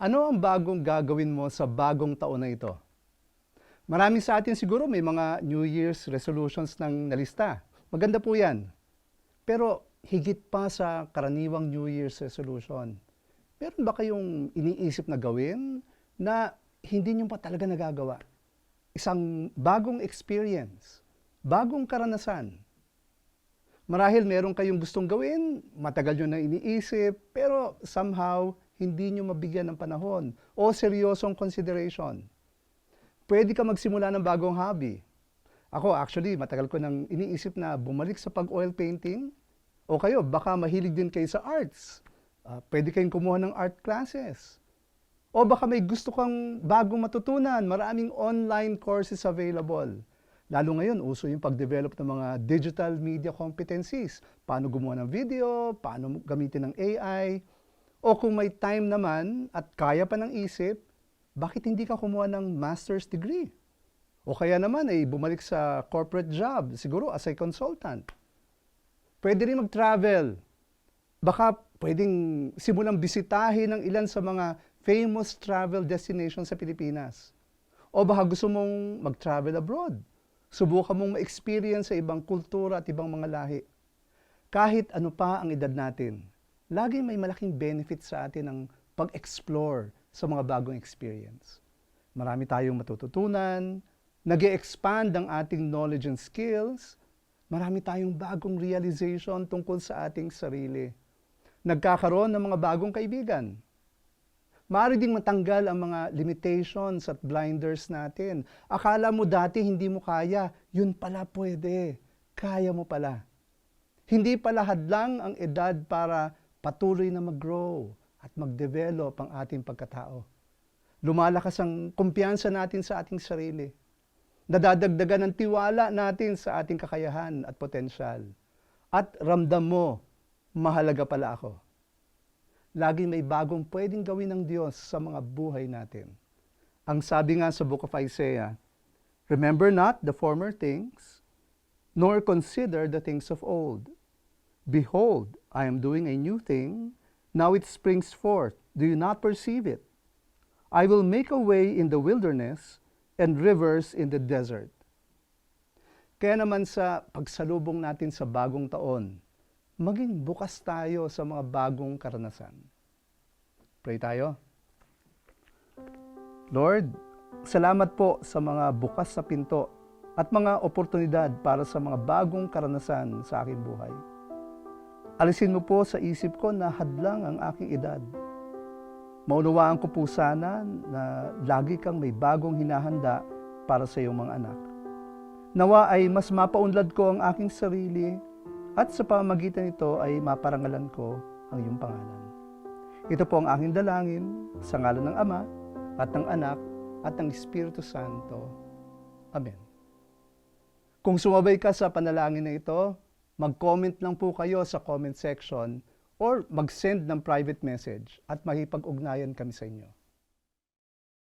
Ano ang bagong gagawin mo sa bagong taon na ito? Marami sa atin siguro may mga New Year's resolutions ng nalista. Maganda po yan. Pero higit pa sa karaniwang New Year's resolution, meron ba kayong iniisip na gawin na hindi nyo pa talaga nagagawa? Isang bagong experience, bagong karanasan. Marahil meron kayong gustong gawin, matagal nyo na iniisip, pero somehow hindi nyo mabigyan ng panahon o seryosong consideration. Pwede ka magsimula ng bagong hobby. Ako actually, matagal ko nang iniisip na bumalik sa pag-oil painting. O kayo, baka mahilig din kayo sa arts. Ah, pwede kayong kumuha ng art classes. O baka may gusto kang bagong matutunan, maraming online courses available. Lalo ngayon, uso yung pag-develop ng mga digital media competencies. Paano gumawa ng video, paano gamitin ng AI. O kung may time naman at kaya pa ng isip, bakit hindi ka kumuha ng master's degree? O kaya naman ay bumalik sa corporate job, siguro as a consultant. Pwede rin mag-travel. Baka pwedeng simulang bisitahin ng ilan sa mga famous travel destinations sa Pilipinas. O baka gusto mong mag-travel abroad. Subukan mong ma-experience sa ibang kultura at ibang mga lahi. Kahit ano pa ang edad natin, laging may malaking benefit sa atin ang pag-explore sa mga bagong experience. Marami tayong matututunan, nag expand ang ating knowledge and skills, marami tayong bagong realization tungkol sa ating sarili. Nagkakaroon ng mga bagong kaibigan. Maaari ding matanggal ang mga limitations at blinders natin. Akala mo dati hindi mo kaya, yun pala pwede. Kaya mo pala. Hindi pala hadlang ang edad para patuloy na mag-grow at mag-develop ang ating pagkatao. Lumalakas ang kumpiyansa natin sa ating sarili. Nadadagdagan ang tiwala natin sa ating kakayahan at potensyal. At ramdam mo, mahalaga pala ako. Lagi may bagong pwedeng gawin ng Diyos sa mga buhay natin. Ang sabi nga sa Book of Isaiah, Remember not the former things, nor consider the things of old. Behold, I am doing a new thing, now it springs forth. Do you not perceive it? I will make a way in the wilderness and rivers in the desert. Kaya naman sa pagsalubong natin sa bagong taon, maging bukas tayo sa mga bagong karanasan. Pray tayo. Lord, salamat po sa mga bukas sa pinto at mga oportunidad para sa mga bagong karanasan sa aking buhay. Alisin mo po sa isip ko na hadlang ang aking edad. Maunawaan ko po sana na lagi kang may bagong hinahanda para sa iyong mga anak. Nawa ay mas mapaunlad ko ang aking sarili at sa pamamagitan nito ay maparangalan ko ang iyong pangalan. Ito po ang aking dalangin sa ngalan ng Ama at ng Anak at ng Espiritu Santo. Amen. Kung sumabay ka sa panalangin na ito, mag-comment lang po kayo sa comment section or mag-send ng private message at makipag-ugnayan kami sa inyo.